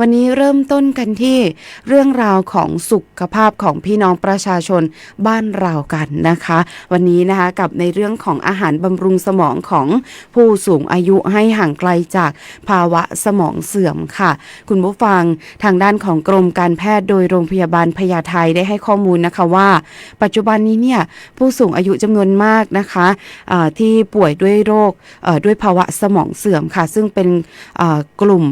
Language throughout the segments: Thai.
วันนี้เริ่มต้นกันที่เรื่องราวของสุขภาพของพี่น้องประชาชนบ้านเรากันนะคะ วันนี้นะคะกับในเรื่องของอาหารบำรุงสมองของผู้สูงอายุให้ห่างไกลจากภาวะสมองเสื่อมค่ะ คุณผู้ฟังทางด้านของกรมการแพทย์โดยโรงพยาบาลพญาไทได้ให้ข้อมูลนะคะว่า ปัจจุบันนี้เนี่ยผู้สูงอายุจำนวนมากนะคะที่ป่วยด้วยโรคด้วยภาวะสมองเสื่อมค่ะ ซึ่งเป็นกลุ่ม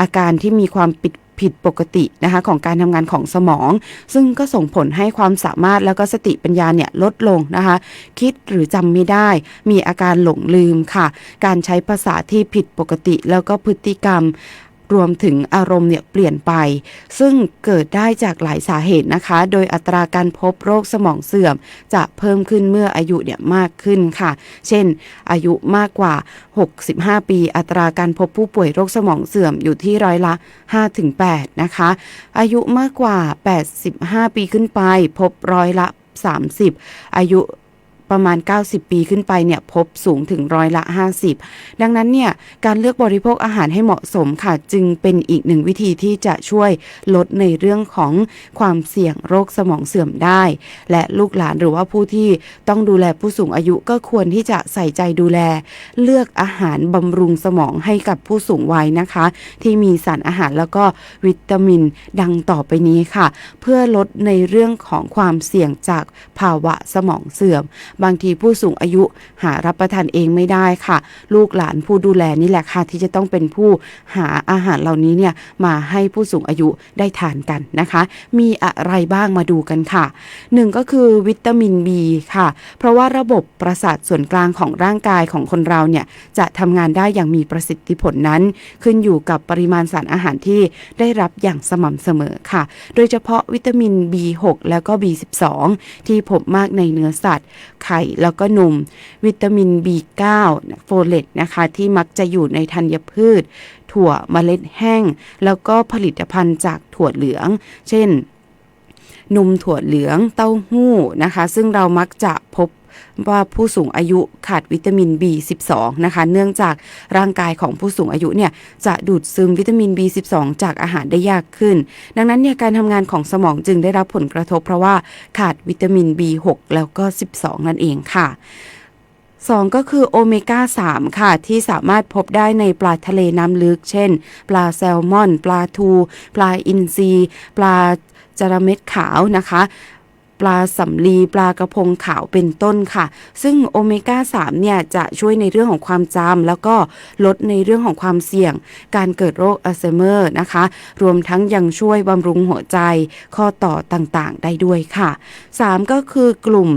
อาการที่มีความปิดผิดปกตินะคะของการทำงานของสมอง ซึ่งก็ส่งผลให้ความสามารถแล้วก็สติปัญญาเนี่ยลดลงนะคะ คิดหรือจำไม่ได้ มีอาการหลงลืมค่ะ การใช้ภาษาที่ผิดปกติแล้วก็พฤติกรรม รวมถึงอารมณ์เนี่ยเปลี่ยนไป ซึ่งเกิดได้จากหลายสาเหตุนะคะ โดยอัตราการพบโรคสมองเสื่อม จะเพิ่มขึ้นเมื่ออายุเนี่ยมากขึ้นค่ะ เช่น อายุมากกว่า 65 ปี อัตราการพบผู้ป่วยโรคสมองเสื่อมอยู่ที่ร้อยละ 5-8 นะคะ อายุมากกว่า 85 ปีขึ้นไป พบร้อยละ 30 อายุ ประมาณ 90 ปีขึ้นไปเนี่ยพบสูงถึงร้อยละ 50 ดังนั้นเนี่ยการเลือกบริโภคอาหารให้เหมาะสมค่ะ จึงเป็นอีกหนึ่งวิธีที่จะช่วยลดในเรื่องของความเสี่ยงโรคสมองเสื่อมได้ และลูกหลานหรือว่าผู้ที่ต้องดูแลผู้สูงอายุก็ควรที่จะใส่ใจดูแล เลือกอาหารบำรุงสมองให้กับผู้สูงวัยนะคะ ที่มีสารอาหารแล้วก็วิตามินดังต่อไปนี้ค่ะ เพื่อลดในเรื่องของความเสี่ยงจากภาวะสมองเสื่อมบางทีผู้สูงอายุหารับประทานเองไม่ได้ค่ะ ลูกหลานผู้ดูแลนี่แหละค่ะ ที่จะต้องเป็นผู้หาอาหารเหล่านี้เนี่ยมาให้ผู้สูงอายุได้ทานกันนะคะ มีอะไรบ้างมาดูกันค่ะหนึ่งก็คือวิตามิน B ค่ะ เพราะว่าระบบประสาทส่วนกลางของร่างกายของคนเราเนี่ยจะทำงานได้อย่างมีประสิทธิผลนั้น ขึ้นอยู่กับปริมาณสารอาหารที่ได้รับอย่างสม่ำเสมอค่ะ โดยเฉพาะวิตามิน B6 แล้วก็ B12 ที่พบมากในเนื้อสัตว์ไข่แล้วก็นม วิตามิน B9 โฟเลตนะคะที่มักจะอยู่ในธัญพืช ถั่วเมล็ดแห้ง แล้วก็ผลิตภัณฑ์จากถั่วเหลือง เช่นนมถั่วเหลืองเต้าหู้นะคะ ซึ่งเรามักจะพบ ว่าผู้สูงอายุขาดวิตามิน B12 นะคะ เนื่องจากร่างกายของผู้สูงอายุเนี่ยจะดูดซึมวิตามิน B12 จากอาหารได้ยากขึ้น ดังนั้นเนี่ยการทำงานของสมองจึงได้รับผลกระทบ เพราะว่าขาดวิตามิน B6 แล้วก็ 12 นั่นเองค่ะ2ก็คือโอเมก้า 3 ค่ะ ที่สามารถพบได้ในปลาทะเลน้ำลึก เช่น ปลาแซลมอน ปลาทู ปลาอินทรีปลาจระเม็ดขาวนะคะ ปลาสำลีปลากระพงขาวเป็นต้นค่ะ ซึ่งโอเมก้า 3 เนี่ย จะช่วยในเรื่องของความจำแล้วก็ลดในเรื่องของความเสี่ยง การเกิดโรคอัลไซเมอร์นะคะ รวมทั้งยังช่วยบำรุงหัวใจ ข้อต่อต่างๆ ได้ด้วยค่ะ 3 ก็คือกลุ่ม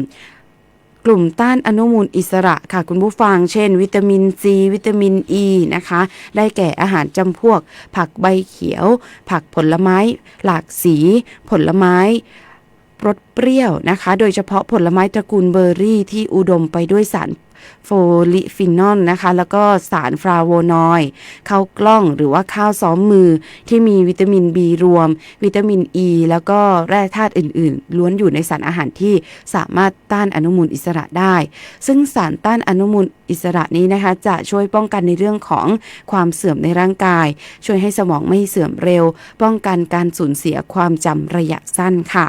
กลุ่มต้านอนุมูลอิสระค่ะคุณผู้ฟัง เช่น วิตามินซีวิตามินอ e ีนะคะ ได้แก่อาหารจำพวก ผักใบเขียว ผักผลไม้ หลากสี ผลไม้ รสเปรี้ยวนะคะ โดยเฉพาะผลไม้ตระกูลเบอร์รี่ที่อุดมไปด้วยสาร โฟลิฟินอลนะคะ แล้วก็สารฟลาโวนอยด์ข้าวกล้องหรือว่าข้าวซ้อมมือที่มีวิตามิน B รวม วิตามินอ e, ีแล้วก็แร่ธาตุอื่น ๆ ล้วนอยู่ในสารอาหารที่สามารถต้านอนุมูลอิสระได้ ซึ่งสารต้านอนุมูลอิสระนี้นะคะ จะช่วยป้องกันในเรื่องของความเสื่อมในร่างกาย ช่วยให้สมองไม่เสื่อมเร็ว ป้องกันการสูญเสียความจำระยะสั้นค่ะ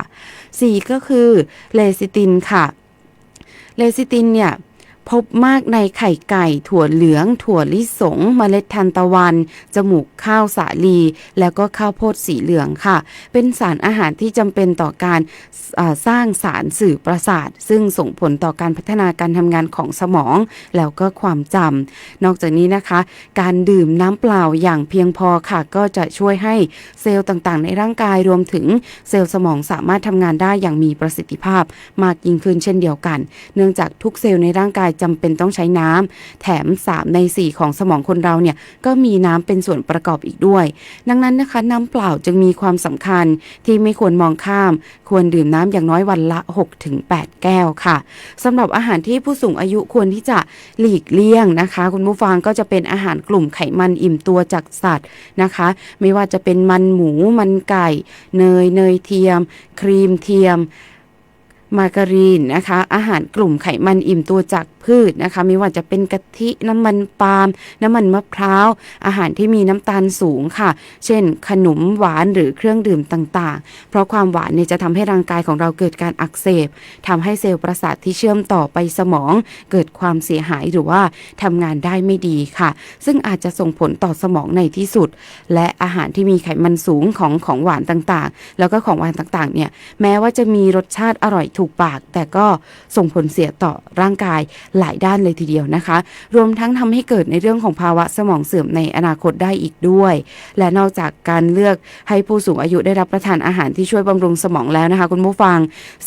4 ก็คือเลซิตินค่ะ เลซิตินเนี่ย พบมากในไข่ไก่ ถั่วเหลือง ถั่วลิสงเมล็ดทานตะวัน จมูกข้าวสาลี แล้วก็ข้าวโพดสีเหลืองค่ะ เป็นสารอาหารที่จำเป็นต่อการสร้างสารสื่อประสาท ซึ่งส่งผลต่อการพัฒนาการทำงานของสมอง แล้วก็ความจำนอกจากนี้นะคะ การดื่มน้ำเปล่าอย่างเพียงพอค่ะ ก็จะช่วยให้เซลล์ต่างๆ ในร่างกายรวมถึงเซลล์สมองสามารถทำงานได้อย่างมีประสิทธิภาพ มากยิ่งขึ้นเช่นเดียวกัน เนื่องจากทุกเซลล์ในร่างกายจำเป็นต้องใช้น้ำแถม 3 ใน 4 ของสมองคนเราเนี่ยก็มีน้ำเป็นส่วนประกอบอีกด้วย ดังนั้นนะคะน้ำเปล่าจึงมีความสำคัญที่ไม่ควรมองข้าม ควรดื่มน้ำอย่างน้อยวันละ 6-8 แก้วค่ะสำหรับอาหารที่ผู้สูงอายุควรที่จะหลีกเลี่ยงนะคะ คุณผู้ฟังก็จะเป็นอาหารกลุ่มไขมันอิ่มตัวจากสัตว์นะคะ ไม่ว่าจะเป็นมันหมูมันไก่ เนยเนยเทียม ครีมเทียม มาการีนนะคะ อาหารกลุ่มไขมันอิ่มตัวจากพืชนะคะ ไม่ว่าจะเป็นกะทิน้ำมันปาล์มน้ำมันมะพร้าว อาหารที่มีน้ำตาลสูงค่ะ เช่น ขนมหวานหรือเครื่องดื่มต่างๆ เพราะความหวานเนี่ยจะทำให้ร่างกายของเราเกิดการอักเสบทำให้เซลล์ประสาทที่เชื่อมต่อไปสมอง เกิดความเสียหายหรือว่าทำงานได้ไม่ดีค่ะ ซึ่งอาจจะส่งผลต่อสมองในที่สุด และอาหารที่มีไขมันสูงของของหวานต่างๆ แล้วก็ของหวานต่างๆเนี่ยแม้ว่าจะมีรสชาติอร่อยถูกปาก แต่ก็ส่งผลเสียต่อร่างกายหลายด้านเลยทีเดียวนะคะ รวมทั้งทำให้เกิดในเรื่องของภาวะสมองเสื่อมในอนาคตได้อีกด้วย และนอกจากการเลือกให้ผู้สูงอายุได้รับประทานอาหารที่ช่วยบำรุงสมองแล้วนะคะ คุณผู้ฟัง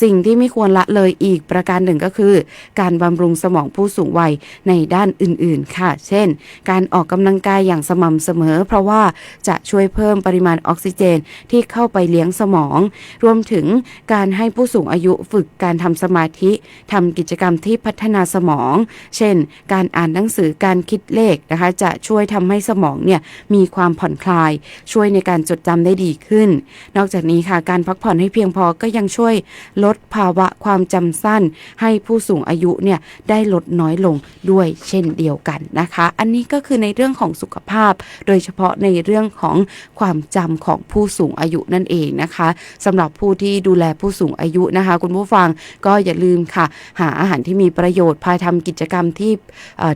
สิ่งที่ไม่ควรละเลยอีกประการหนึ่งก็คือ การบำรุงสมองผู้สูงวัยในด้านอื่น ๆ ค่ะ เช่น การออกกำลังกายอย่างสม่ำเสมอ เพราะว่าจะช่วยเพิ่มปริมาณออกซิเจนที่เข้าไปเลี้ยงสมอง รวมถึงการให้ผู้สูงอายุฝึกการทำสมาธิทำกิจกรรมที่พัฒนาสมอง เช่น การอ่านหนังสือการคิดเลขนะคะ จะช่วยทำให้สมองเนี่ยมีความผ่อนคลาย ช่วยในการจดจำได้ดีขึ้น นอกจากนี้ค่ะการพักผ่อนให้เพียงพอก็ยังช่วยลดภาวะความจำสั้น ให้ผู้สูงอายุเนี่ยได้ลดน้อยลงด้วยเช่นเดียวกันนะคะ อันนี้ก็คือในเรื่องของสุขภาพ โดยเฉพาะในเรื่องของความจำของผู้สูงอายุนั่นเองนะคะสำหรับผู้ที่ดูแลผู้สูงอายุนะคะ คุณผู้ฟัง ก็อย่าลืมค่ะ หาอาหารที่มีประโยชน์พาทำกิจกรรมที่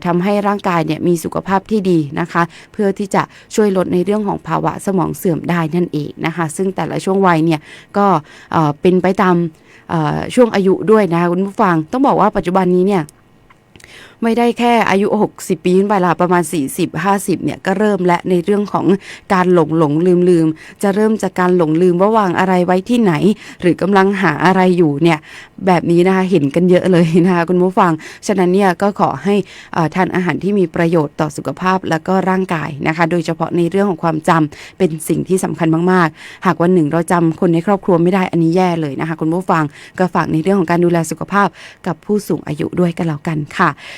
ทำให้ร่างกายเนี่ยมีสุขภาพที่ดีนะคะ เพื่อที่จะช่วยลดในเรื่องของภาวะสมองเสื่อมได้นั่นเองนะคะ ซึ่งแต่ละช่วงวัยเนี่ยก็เป็นไปตามช่วงอายุด้วยนะคะคุณผู้ฟัง ต้องบอกว่าปัจจุบันนี้เนี่ย ไม่ได้แค่อายุ 60 ปีขึ้นไปละประมาณ 40 50 เนี่ย ก็เริ่มและในเรื่องของการหลงหลงลืมลืมจะเริ่มจากการหลงลืมว่าวางอะไรไว้ที่ไหน หรือกำลังหาอะไรอยู่เนี่ย แบบนี้นะคะเห็นกันเยอะเลยนะคะคุณผู้ฟัง ฉะนั้นเนี่ยก็ขอให้ทานอาหารที่มีประโยชน์ต่อสุขภาพและก็ร่างกายนะคะ โดยเฉพาะในเรื่องของความจำเป็นสิ่งที่สำคัญมากๆ หากวันหนึ่งเราจำคนในครอบครัวไม่ได้อันนี้แย่เลยนะคะ คุณผู้ฟังก็ฝากในเรื่องของการดูแลสุขภาพกับผู้สูงอายุด้วยกันแล้วกันค่ะ